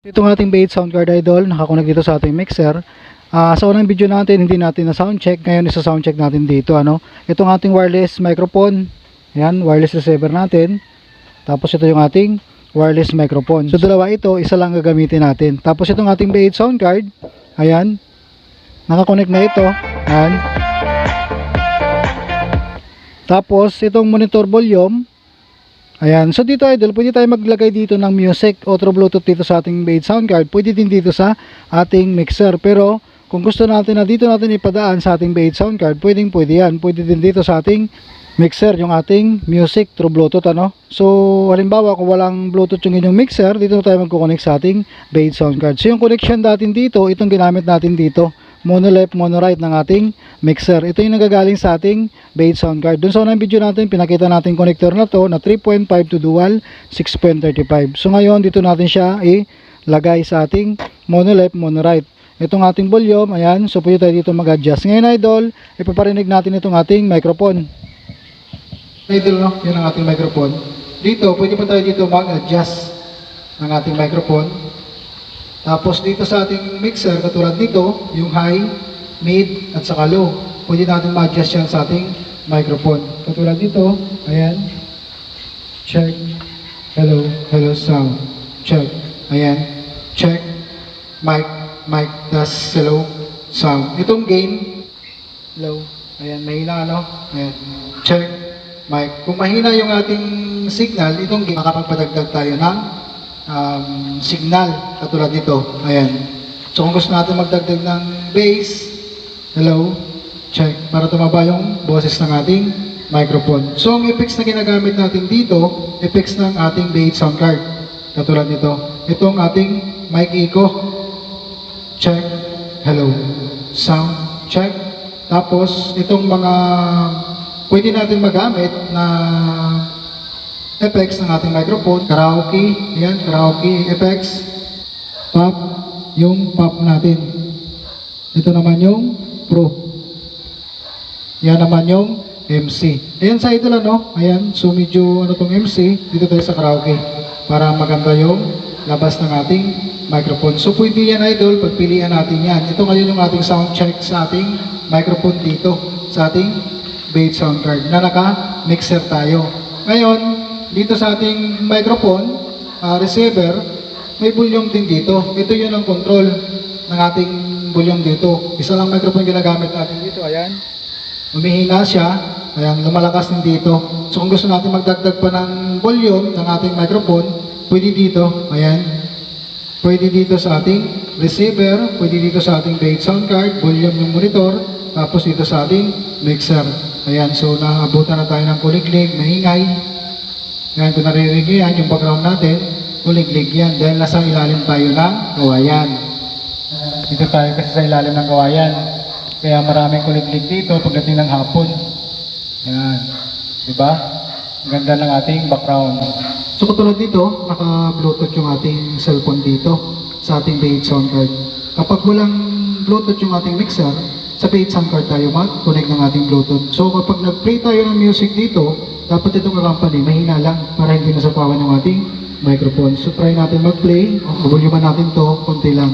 Itong ating bait sound card idol, nakakonect dito sa ating mixer. Ah, sa unang video natin, hindi natin na sound check. Ngayon, isa sound check natin dito. Ano? Itong ating wireless microphone. Yan, wireless receiver natin. Tapos ito yung ating wireless microphone. So dalawa ito, isa lang gagamitin natin. Tapos itong ating bait sound card. Ayan. Nakakonect na ito. Ayan. Tapos itong monitor volume. Ayan. So dito idol, pwede tayo maglagay dito ng music o through Bluetooth dito sa ating bait sound card. Pwede din dito sa ating mixer. Pero kung gusto natin na dito natin ipadaan sa ating bait sound card, pwedeng pwede yan. Pwede din dito sa ating mixer yung ating music through Bluetooth ano. So halimbawa kung walang Bluetooth yung inyong mixer, dito tayo magko-connect sa ating bait sound card. So yung connection natin dito, itong ginamit natin dito mono left, mono right ng ating mixer. Ito yung nagagaling sa ating bait sound card. Doon sa unang video natin, pinakita natin connector na to na 3.5 to dual 6.35. So ngayon, dito natin siya ilagay sa ating mono left, mono right. Itong ating volume, ayan, so pwede tayo dito mag-adjust. Ngayon idol, ipaparinig natin itong ating microphone. Idol, no? Yan ang ating microphone. Dito, pwede pa tayo dito mag-adjust ng ating microphone. Tapos dito sa ating mixer, katulad nito, yung high, mid, at saka low. Pwede natin ma-adjust yan sa ating microphone. Katulad nito, ayan. Check. Hello, hello sound. Check. Ayan. Check. Mic, mic, das hello sound. Itong gain, low. Ayan, mahina ano? Ayan. Check. Mic. Kung mahina yung ating signal, itong gain, makapagpadagdag tayo ng um, signal katulad nito. Ayan. So kung gusto natin magdagdag ng bass, hello, check, para tumaba yung boses ng ating microphone. So ang effects na ginagamit natin dito, effects ng ating bass sound card. Katulad nito. Itong ating mic echo, check, hello, sound, check. Tapos itong mga pwede natin magamit na effects ng ating microphone, karaoke, yan, karaoke effects, pop, yung pop natin. Ito naman yung pro. Yan naman yung MC. Ayan sa idol ano, ayan, so medyo ano tong MC, dito tayo sa karaoke para maganda yung labas ng ating microphone. So pwede yan idol, pagpilian natin yan. Ito ngayon yung ating sound check sa ating microphone dito, sa ating bass sound card na naka-mixer tayo. Ngayon, dito sa ating microphone, ah, receiver, may volume din dito. Ito yun ang control ng ating volume dito. Isa lang microphone ginagamit natin dito. Ayan. Umihina siya. Ayan, lumalakas din dito. So kung gusto natin magdagdag pa ng volume ng ating microphone, pwede dito. Ayan. Pwede dito sa ating receiver, pwede dito sa ating bass sound card, volume ng monitor, tapos dito sa ating mixer. Ayan, so naabutan na tayo ng kuliglig, maingay. Yan, kung yan, yung background natin, kuliglig yan. Dahil nasa ilalim tayo ng kawayan. Dito tayo kasi sa ilalim ng kawayan. Kaya maraming kuliglig dito pagdating ng hapon. Yan. Diba? Ang ganda ng ating background. So katulad dito, naka-bluetooth yung ating cellphone dito sa ating bass sound card. Kapag walang bluetooth yung ating mixer, sa bass sound tayo mag-connect ng ating bluetooth. So kapag nag-play tayo ng music dito, dapat itong company mahina lang para hindi nasapawan yung ating microphone. So try natin mag-play, volume natin to, konti lang.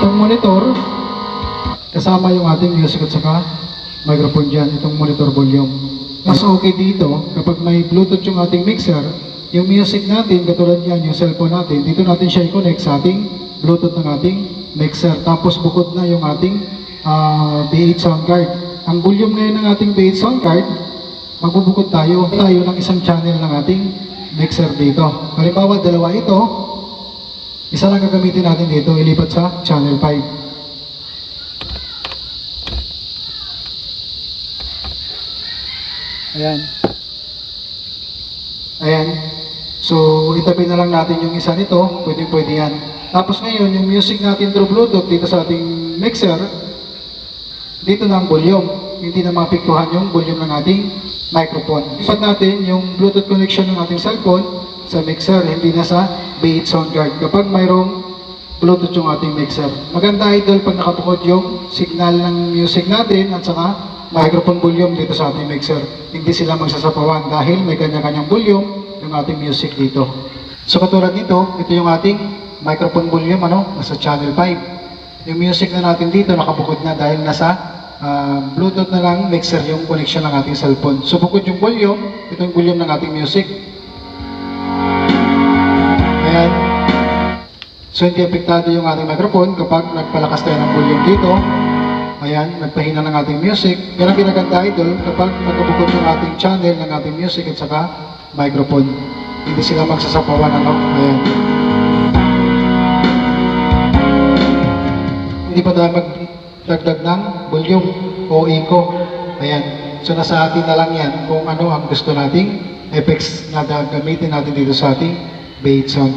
Itong monitor, kasama yung ating music at saka microphone dyan, itong monitor volume. Mas okay dito, kapag may Bluetooth yung ating mixer, yung music natin, katulad yan, yung cellphone natin, dito natin siya i-connect sa ating Bluetooth ng ating mixer. Tapos bukod na yung ating ah, B8 sound card. Ang volume ngayon ng ating B8 sound card, magbubukod tayo, tayo ng isang channel ng ating mixer dito. Halimbawa, dalawa ito, isa lang gagamitin natin dito, ilipat sa channel 5. Ayan. Ayan. So, itabi na lang natin yung isa nito. Pwede pwede yan. Tapos ngayon, yung music natin through Bluetooth dito sa ating mixer, dito na ang volume. Hindi na mapiktuhan yung volume ng ating microphone. Ipat natin yung Bluetooth connection ng ating cellphone sa mixer, hindi na sa B8 sound card. Kapag mayroong Bluetooth yung ating mixer. Maganda idol pag nakabukod yung signal ng music natin at saka microphone volume dito sa ating mixer. Hindi sila magsasapawan dahil may kanya-kanyang volume yung ating music dito. So katulad nito, ito yung ating microphone volume ano, nasa channel 5. Yung music na natin dito nakabukod na dahil nasa ah, Bluetooth na lang mixer yung connection ng ating cellphone. So bukod yung volume, ito yung volume ng ating music. Ayan. So hindi apektado yung ating microphone kapag nagpalakas tayo ng volume dito. Ayan, nagpahina ng ating music. Yan ang ginaganda idol kapag magkabukod yung ating channel ng ating music at saka microphone. Hindi sila magsasapawan ano. Ayan. Hindi pa tayo magdagdag ng volume o echo. Ayan. So nasa atin na lang yan kung ano ang gusto nating effects na gagamitin natin dito sa ating bait sound.